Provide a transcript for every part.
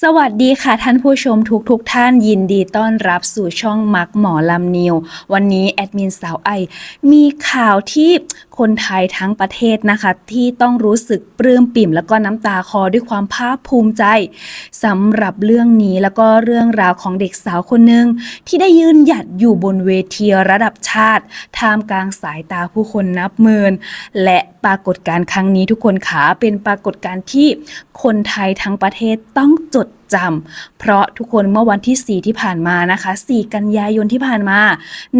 สวัสดีค่ะท่านผู้ชมทุกทุกท่านยินดีต้อนรับสู่ช่องมักหมอลำนิว วันนี้แอดมินสาวไอ มีข่าวที่คนไทยทั้งประเทศนะคะ ที่ต้องรู้สึกปลื้มปิ่ม แล้วก็น้ำตาคลอด้วยความภาคภูมิใจสำหรับเรื่องนี้แล้วก็เรื่องราวของเด็กสาวคนหนึ่งที่ได้ยืนหยัดอยู่บนเวทีระดับชาติ ท่ามกลางสายตาผู้คนนับหมื่นและปรากฏการณ์ครั้งนี้ทุกคนขาเป็นปรากฏการณ์ที่คนไทยทั้งประเทศต้องจด จำเพราะทุกคนเมื่อวันที่ 4 ที่ผ่านมานะคะ 4 กันยายนที่ผ่านมา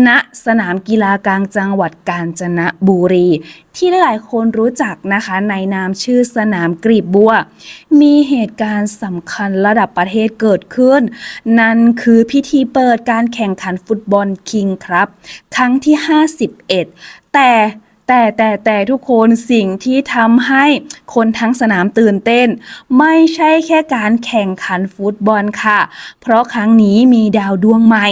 ณสนามกีฬากลางจังหวัดกาญจนบุรี ที่หลายๆคนรู้จักนะคะในนามชื่อสนามกรีบบัว มีเหตุการณ์สำคัญระดับประเทศเกิดขึ้น นั่นคือพิธีเปิดการแข่งขันฟุตบอลคิงครับ ครั้งที่ 51 แต่ แต่แต่แต่ทุกคนสิ่งที่ทำให้คนทั้งสนามตื่นเต้น ไม่ใช่แค่การแข่งขันฟุตบอลค่ะ เพราะครั้งนี้มีดาวดวงใหม่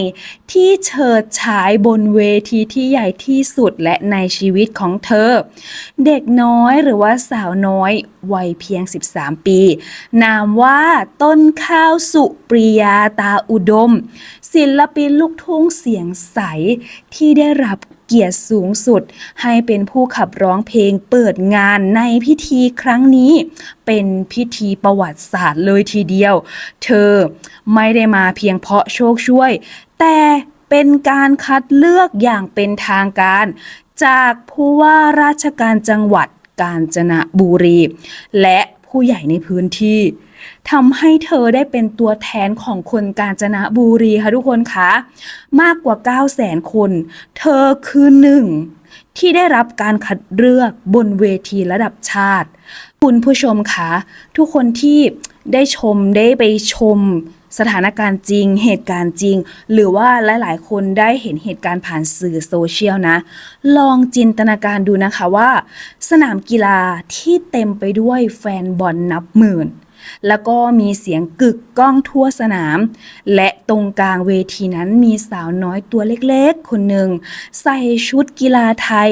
ที่เฉิดฉายบนเวทีที่ใหญ่ที่สุดและในชีวิตของเธอ เด็กน้อยหรือว่าสาวน้อยวัยเพียง 13 ปี นามว่าต้นข้าวสุปริยาตาอุดม ศิลปินลูกทุ่งเสียงใสที่ได้รับ เกียรติสูงสุด ให้เป็นผู้ขับร้องเพลงเปิดงานในพิธีครั้งนี้ เป็นพิธีประวัติศาสตร์เลยทีเดียว เธอไม่ได้มาเพียงเพราะโชคช่วย แต่เป็นการคัดเลือกอย่างเป็นทางการ จากผู้ว่าราชการจังหวัดกาญจนบุรี และผู้ใหญ่ในพื้นที่ ทำให้เธอได้เป็นตัวแทนของคนกาญจนบุรีค่ะทุกคนคะมากกว่า 9 0 0 0 0 0คน เธอคือหนึ่งที่ได้รับการคัดเลือกบนเวทีระดับชาติ คุณผู้ชมคะทุกคนที่ได้ชมได้ไปชมสถานการณ์จริง เหตุการณ์จริง หรือว่าหลาย ๆ คนได้เห็นเหตุการณ์ผ่านสื่อโซเชียลนะ ลองจินตนาการดูนะคะว่า สนามกีฬาที่เต็มไปด้วยแฟนบอลนับหมื่น แล้วก็มีเสียงกึกก้องทั่วสนาม และตรงกลางเวทีนั้นมีสาวน้อยตัวเล็กๆ คนหนึ่ง ใส่ชุดกีฬาไทย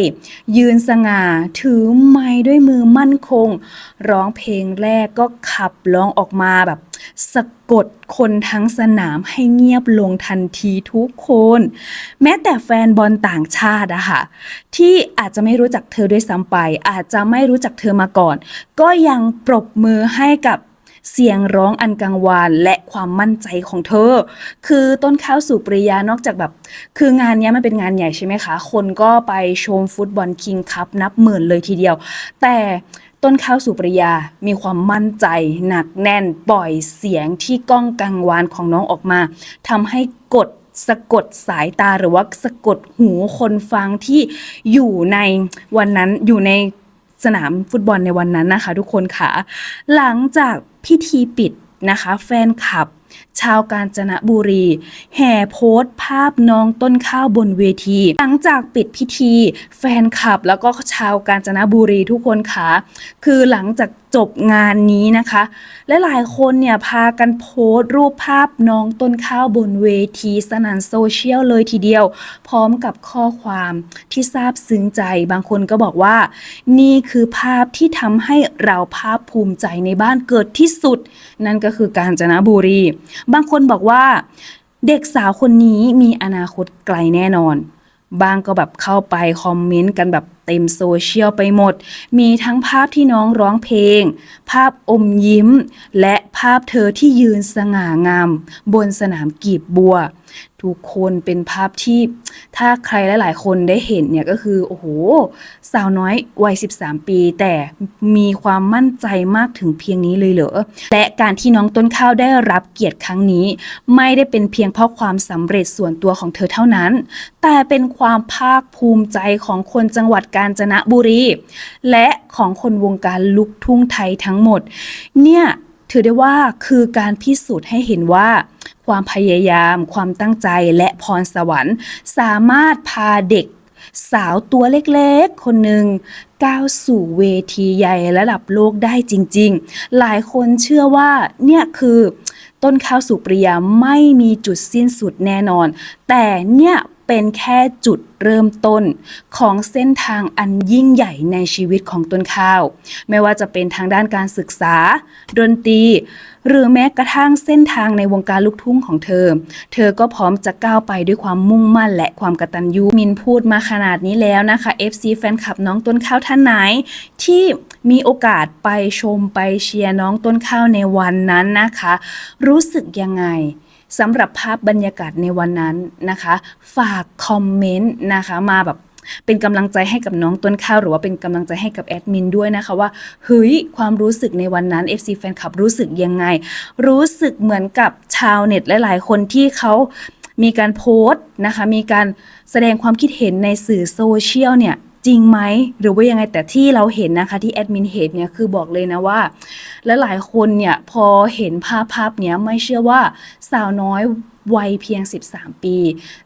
ยืนสง่าถือไม้ด้วยมือมั่นคง ร้องเพลงแรกก็ขับร้องออกมาแบบสะกดคนทั้งสนามให้เงียบลงทันทีทุกคน แม้แต่แฟนบอลต่างชาติอะค่ะ ที่อาจจะไม่รู้จักเธอด้วยซ้ำไป อาจจะไม่รู้จักเธอมาก่อน ก็ยังปรบมือให้กับ เสียงร้องอันกังวานและความมั่นใจของเธอ คือต้นข้าวสุปริยานอกจากแบบ คืองานนี้มันเป็นงานใหญ่ใช่ไหมคะ คนก็ไปชมฟุตบอลคิงคัพนับหมื่นเลยทีเดียว แต่ต้นข้าวสุปริยา มีความมั่นใจ หนักแน่นปล่อยเสียงที่ก้องกังวานของน้องออกมาทำให้กดสะกดสายตาหรือว่าสะกดหูคนฟังที่อยู่ในวันนั้นอยู่ใน สนามฟุตบอลในวันนั้นนะคะ ทุกคนค่ะ หลังจากพิธีปิดนะคะ แฟนคลับ ชาวกาญจนบุรี แห่โพสต์ภาพน้องต้นข้าวบนเวที หลังจากปิดพิธี แฟนคลับแล้วก็ชาวกาญจนบุรีทุกคนค่ะ คือหลังจากจบงานนี้นะคะ และหลายคนเนี่ยพากันโพสต์รูปภาพน้องต้นข้าวบนเวทีสนั่นโซเชียลเลยทีเดียว พร้อมกับข้อความที่ซาบซึ้งใจ บางคนก็บอกว่า นี่คือภาพที่ทำให้เราภาคภูมิใจในบ้านเกิดที่สุด นั่นก็คือการจนบุรีบางคนบอกว่าเด็กสาวคนนี้มีอนาคตไกลแน่นอน บางก็แบบเข้าไปคอมเมนต์กันแบบเต็มโซเชียลไปหมด มีทั้งภาพที่น้องร้องเพลง ภาพอมยิ้ม และภาพเธอที่ยืนสง่างาม บนสนามกีบบัว ทุกคนเป็นภาพที่ถ้าใครหลาย ๆ คนได้เห็นเนี่ยก็คือ โอ้โห สาวน้อยวัย 13 ปี แต่มีความมั่นใจมากถึงเพียงนี้เลยเหรอ และการที่น้องต้นข้าวได้รับเกียรติครั้งนี้ ไม่ได้เป็นเพียงเพราะความสำเร็จส่วนตัวของเธอเท่านั้น แต่เป็นความภาคภูมิใจของคนจังหวัดกาญจนบุรี และของคนวงการลุกทุ่งไทยทั้งหมด เนี่ย ถือได้ว่าคือการพิสูจน์ให้เห็นว่า ความพยายาม ความตั้งใจและพรสวรรค์ สามารถพาเด็กสาวตัวเล็กๆ คนหนึ่งก้าวสู่เวทีใหญ่ระดับโลกได้จริงๆ หลายคนเชื่อว่าเนี่ยคือต้นข้าวสุปริยาไม่มีจุดสิ้นสุดแน่นอน แต่เนี่ย เป็นแค่จุดเริ่มต้นของเส้นทางอันยิ่งใหญ่ในชีวิตของต้นข้าว ไม่ว่าจะเป็นทางด้านการศึกษา ดนตรี หรือแม้กระทั่งเส้นทางในวงการลูกทุ่งของเธอ เธอก็พร้อมจะก้าวไปด้วยความมุ่งมั่นและความกระตัญญูมินพูดมาขนาดนี้แล้วนะคะ FC แฟนคลับน้องต้นข้าวท่านไหน ที่มีโอกาสไปชมไปเชียร์น้องต้นข้าวในวันนั้นนะคะ รู้สึกยังไง สำหรับภาพบรรยากาศในวันนั้นนะคะ ฝากคอมเมนต์นะคะมาแบบเป็นกำลังใจให้กับน้องต้นข้าวหรือว่าเป็นกำลังใจให้กับแอดมินด้วยนะคะว่าเฮ้ยความรู้สึกในวันนั้น FC แฟนคลับรู้สึกยังไง รู้สึกเหมือนกับชาวเน็ตหลาย ๆ คนที่เขามีการโพสต์นะคะ มีการแสดงความคิดเห็นในสื่อโซเชียลเนี่ย จริงไหมหรือว่ายังไงแต่ที่เราเห็นนะคะที่แอดมินเห็นเนี่ยคือบอกเลยนะว่า และหลายคนเนี่ยพอเห็นภาพภาพเนี้ยไม่เชื่อว่าสาวน้อยวัยเพียง 13 ปี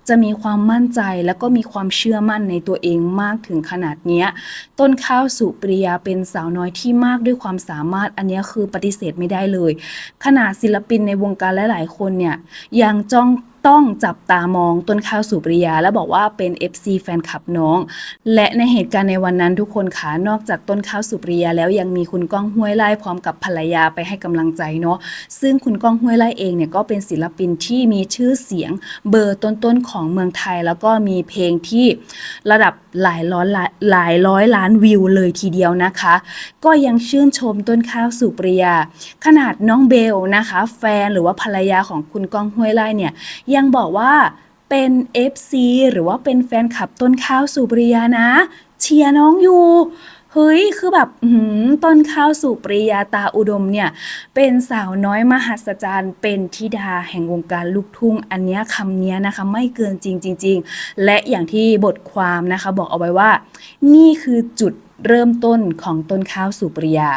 จะมีความมั่นใจแล้วก็มีความเชื่อมั่นในตัวเองมากถึงขนาดนี้ต้นข้าวสุปริยาเป็นสาวน้อยที่มากด้วยความสามารถอันนี้คือปฏิเสธไม่ได้เลย ขนาดศิลปินในวงการหลายๆ คนเนี่ยยังจ้องต้องจับตามองต้นข้าวสุปริยา และบอกว่าเป็น FC แฟนคลับน้อง และในเหตุการณ์ในวันนั้นทุกคนคะนอกจากต้นข้าวสุปริยา แล้วยังมีคุณก้องห้วยไล่พร้อมกับภรรยาไปให้กำลังใจเนาะซึ่งคุณก้องห้วยไล่เองเนี่ยก็เป็นศิลปินที่มีชื่อเสียงเบอร์ต้นๆของเมืองไทย แล้วก็มีเพลงที่ระดับหลายร้อยล้านหลายร้อยล้านวิวเลยทีเดียวนะคะ ก็ยังชื่นชมต้นข้าวสุปริยา ขนาดน้องเบลนะคะ แฟนหรือว่าภรรยาของคุณก้องห้วยไล่เนี่ยยังบอกว่าเป็น FC หรือว่าเป็นแฟนคลับต้นข้าวสุปริยานะ เชียร์น้องอยู่ เฮ้ย คือแบบหืต้นข้าวสุปริยาตาอุดมเนี่ย เป็นสาวน้อยมหัศจรรย์ เป็นธิดาแห่งวงการลูกทุ่ง อันเนี้ยคำเนี้ยนะคะ ไม่เกินจริงจริงๆ และอย่างที่บทความนะคะ บอกเอาไว้ว่า นี่คือจุดเริ่มต้นของต้นข้าวสุปริยา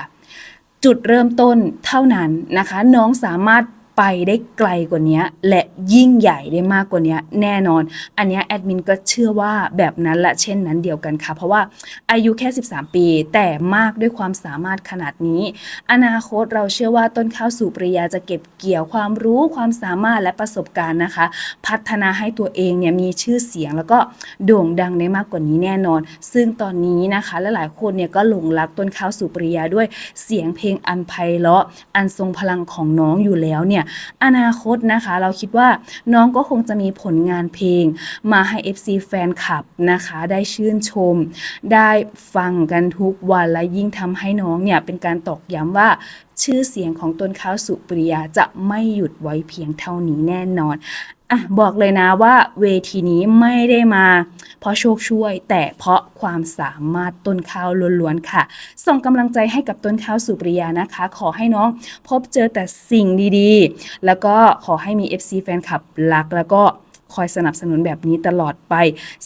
จุดเริ่มต้นเท่านั้นนะคะ น้องสามารถ ไปได้ไกลกว่านี้และยิ่งใหญ่ได้มากกว่านี้แน่นอน อันนี้แอดมินก็เชื่อว่าแบบนั้นและเช่นนั้นเดียวกันค่ะ เพราะว่าอายุแค่ 13 ปี แต่มากด้วยความสามารถขนาดนี้ อนาคตเราเชื่อว่าต้นข้าวสู่ปริยาจะเก็บเกี่ยวความรู้ความสามารถและประสบการณ์นะคะ พัฒนาให้ตัวเองเนี่ยมีชื่อเสียงแล้วก็โด่งดังได้มากกว่านี้แน่นอน ซึ่งตอนนี้นะคะและหลายคนเนี่ยก็หลงรักต้นข้าวสู่ปริยาด้วยเสียงเพลงอันไพเราะอันทรงพลังของน้องอยู่แล้วเนี่ยอนาคตนะคะ เราคิดว่าน้องก็คงจะมีผลงานเพลง มาให้ FC แฟนคลับนะคะ ได้ชื่นชม ได้ฟังกันทุกวันและยิ่งทำให้น้องเนี่ยเป็นการตอกย้ำว่าชื่อเสียงของต้นข้าวสุปริยาจะไม่หยุดไว้เพียงเท่านี้แน่นอน อะบอกเลยนะว่าเวทีนี้ไม่ได้มา เพราะโชคช่วย แต่เพราะความสามารถต้นข้าวล้วนๆค่ะ ส่งกำลังใจให้กับต้นข้าวสุปริยานะคะ ขอให้น้องพบเจอแต่สิ่งดีๆ แล้วก็ขอให้มี FC แฟนคลับรักแล้วก็ คอยสนับสนุนแบบนี้ตลอดไป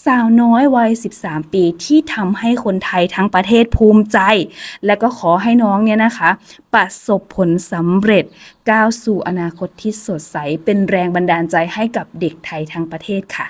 สาวน้อยวัย 13 ปีที่ทำให้คนไทยทั้งประเทศภูมิใจ และก็ขอให้น้องเนี่ยนะคะ ประสบผลสำเร็จก้าวสู่อนาคตที่สดใส เป็นแรงบันดาลใจให้กับเด็กไทยทั้งประเทศค่ะ